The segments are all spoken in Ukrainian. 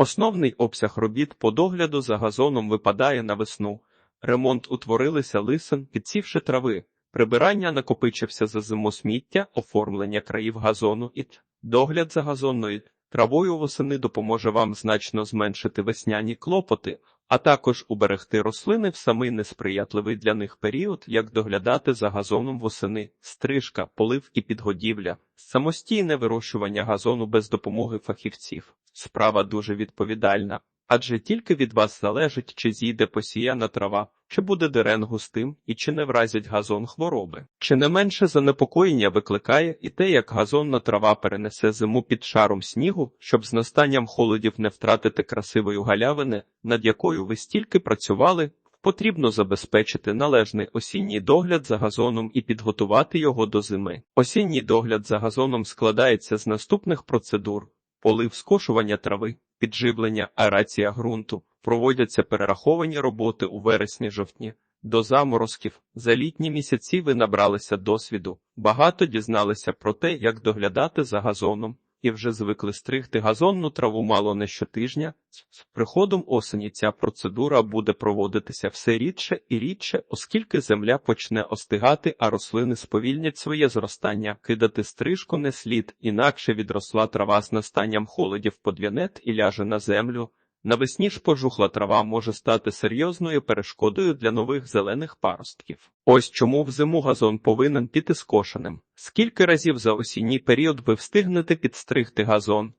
Основний обсяг робіт по догляду за газоном випадає на весну. Ремонт утворилися лисин, підсівши трави, прибирання накопичився за зиму сміття, оформлення країв газону і догляд за газонною травою восени допоможе вам значно зменшити весняні клопоти, а також уберегти рослини в самий несприятливий для них період, як доглядати за газоном восени, стрижка, полив і підгодівля, самостійне вирощування газону без допомоги фахівців. Справа дуже відповідальна, адже тільки від вас залежить, чи зійде посіяна трава, чи буде дерен густим і чи не вразять газон хвороби. Чи не менше занепокоєння викликає і те, як газонна трава перенесе зиму під шаром снігу, щоб з настанням холодів не втратити красивої галявини, над якою ви стільки працювали, потрібно забезпечити належний осінній догляд за газоном і підготувати його до зими. Осінній догляд за газоном складається з наступних процедур: полив скошування трави, підживлення, аерація ґрунту. Проводяться перераховані роботи у вересні-жовтні. До заморозків за літні місяці ви набралися досвіду, багато дізналися про те, як доглядати за газоном, і вже звикли стригти газонну траву мало не щотижня. З приходом осені ця процедура буде проводитися все рідше і рідше, оскільки земля почне остигати, а рослини сповільнять своє зростання, кидати стрижку не слід, інакше відросла трава з настанням холодів подвянет і ляже на землю. Навесні ж пожухла трава може стати серйозною перешкодою для нових зелених паростків. Ось чому взиму газон повинен піти скошеним. Скільки разів за осінній період ви встигнете підстригти газон?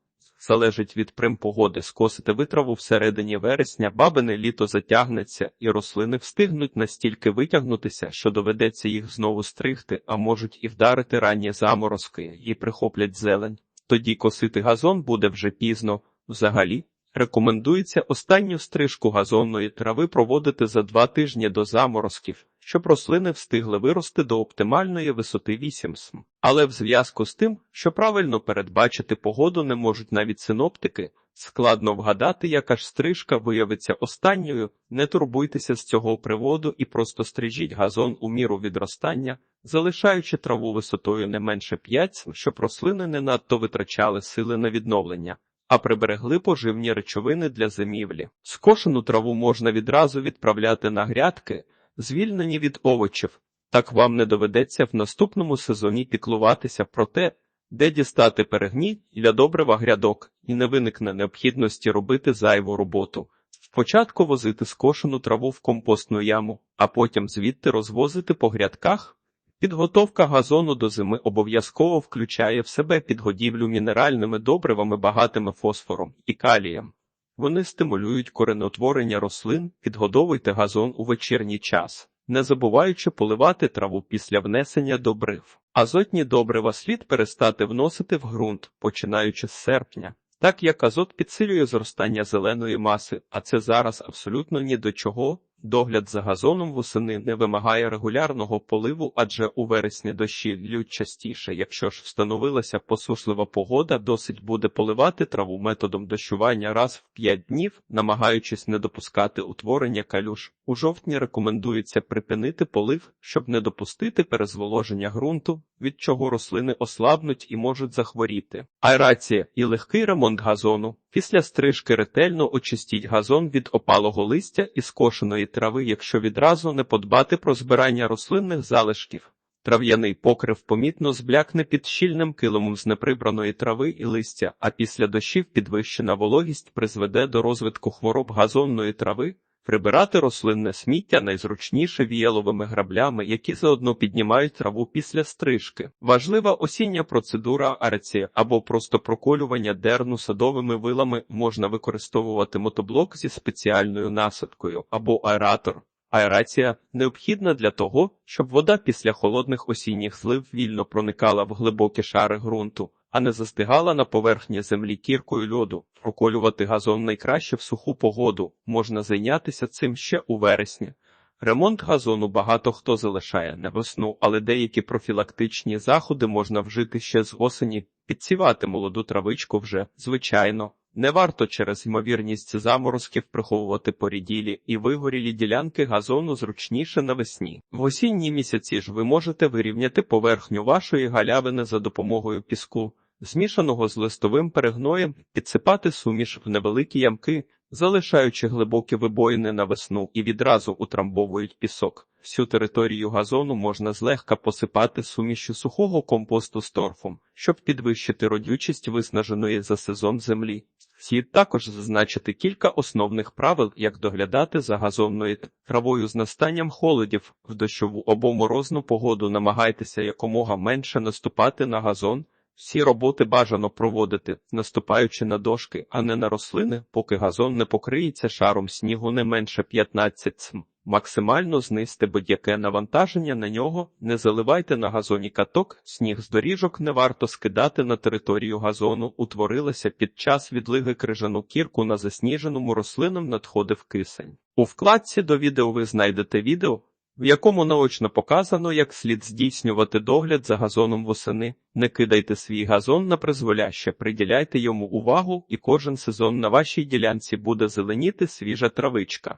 Залежить від примпогоди, скосите ви траву всередині вересня, бабине літо затягнеться, і рослини встигнуть настільки витягнутися, що доведеться їх знову стригти, а можуть і вдарити ранні заморозки і прихоплять зелень. Тоді косити газон буде вже пізно. Взагалі, Рекомендується останню стрижку газонної трави проводити за два тижні до заморозків, щоб рослини встигли вирости до оптимальної висоти 8 см. Але в зв'язку з тим, що правильно передбачити погоду не можуть навіть синоптики, складно вгадати, яка ж стрижка виявиться останньою, не турбуйтеся з цього приводу і просто стрижіть газон у міру відростання, залишаючи траву висотою не менше 5 см, щоб рослини не надто витрачали сили на відновлення а приберегли поживні речовини для зимівлі. Скошену траву можна відразу відправляти на грядки, звільнені від овочів. Так вам не доведеться в наступному сезоні піклуватися про те, де дістати перегній для добрива грядок, і не виникне необхідності робити зайву роботу. Спочатку возити скошену траву в компостну яму, а потім звідти розвозити по грядках. Підготовка газону до зими обов'язково включає в себе підгодівлю мінеральними добривами багатими фосфором і калієм. Вони стимулюють коренотворення рослин, підгодовуйте газон у вечірній час, не забуваючи поливати траву після внесення добрив. Азотні добрива слід перестати вносити в ґрунт, починаючи з серпня. Так як азот підсилює зростання зеленої маси, а це зараз абсолютно ні до чого. Догляд за газоном восени не вимагає регулярного поливу, адже у вересні дощі лють частіше. Якщо ж встановилася посушлива погода, досить буде поливати траву методом дощування раз в 5 днів, намагаючись не допускати утворення калюш. У жовтні рекомендується припинити полив, щоб не допустити перезволоження ґрунту, від чого рослини ослабнуть і можуть захворіти. Аерація і легкий ремонт газону. Після стрижки ретельно очистіть газон від опалого листя і скошеної трави, якщо відразу не подбати про збирання рослинних залишків. Трав'яний покрив помітно зблякне під щільним килимом з неприбраної трави і листя, а після дощів підвищена вологість призведе до розвитку хвороб газонної трави. Прибирати рослинне сміття найзручніше віяловими граблями, які заодно піднімають траву після стрижки. Важлива осіння процедура ареції або просто проколювання дерну садовими вилами можна використовувати мотоблок зі спеціальною насадкою або аератор. Аерація необхідна для того, щоб вода після холодних осінніх злив вільно проникала в глибокі шари ґрунту, а не застигала на поверхні землі кіркою льоду. Проколювати газон найкраще в суху погоду, можна зайнятися цим ще у вересні. Ремонт газону багато хто залишає на весну, але деякі профілактичні заходи можна вжити ще з осені, підсівати молоду травичку вже, звичайно. Не варто через ймовірність заморозків приховувати поріділі і вигорілі ділянки газону зручніше навесні. В осінні місяці ж ви можете вирівняти поверхню вашої галявини за допомогою піску, змішаного з листовим перегноєм, підсипати суміш в невеликі ямки, залишаючи глибокі вибоїни на весну і відразу утрамбовують пісок. Всю територію газону можна злегка посипати сумішю сухого компосту з торфом, щоб підвищити родючість виснаженої за сезон землі. Слід також зазначити кілька основних правил, як доглядати за газонною травою з настанням холодів. В дощову або морозну погоду намагайтеся якомога менше наступати на газон. Всі роботи бажано проводити, наступаючи на дошки, а не на рослини, поки газон не покриється шаром снігу не менше 15 см. Максимально знизьте будь-яке навантаження на нього, не заливайте на газоні каток, сніг з доріжок не варто скидати на територію газону, утворилася під час відлиги крижану кірку на засніженому рослинам надходив кисень. У вкладці до відео ви знайдете відео, в якому наочно показано, як слід здійснювати догляд за газоном восени. Не кидайте свій газон на призволяще, приділяйте йому увагу, і кожен сезон на вашій ділянці буде зеленіти свіжа травичка.